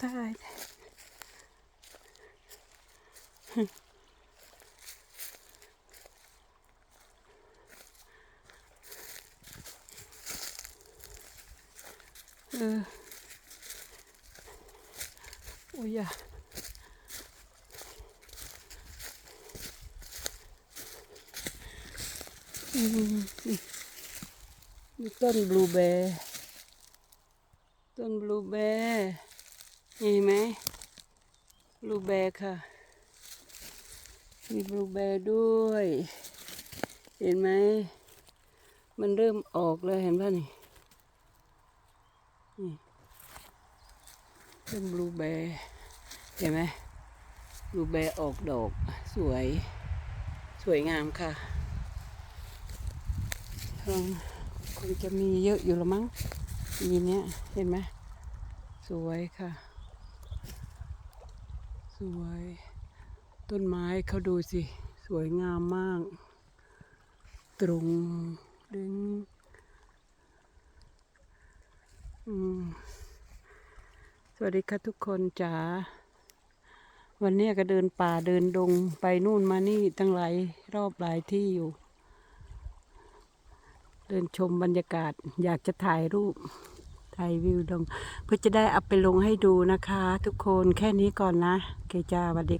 ตายเออโอ้ยอะอืมนี่ต้นบลูเบร์ต้นบลูเบร์ นไหมบลูเบร์ค่ะ มีบลูเบร์ด้วย เห็นไหม มันเริ่มออกแล้วเห็นป่ะนี่นี่เป็นบลูเบร์เห็นไหมบลูเบร์ออกดอกสวย สวยงามค่ะคงคงจะมีเยอะอยู่ละมั้งปีเนี้ยเห็นไหมสวยค่ะ สวย ต้นไม้เขาดูสิ สวยงามมาก ตรงดึงสวัสดีค่ะทุกคนจ๋าวันนี้ก็เดินป่าเดินดงไปนู่นมานี่ตั้งหลายรอบหลายที่อยู่ เดินชมบรรยากาศอยากจะถ่ายรูป ถ่ายวิวลง เพื่อจะได้เอาไปลงให้ดูนะคะ ทุกคนแค่นี้ก่อนนะ เกจ้าวัสดี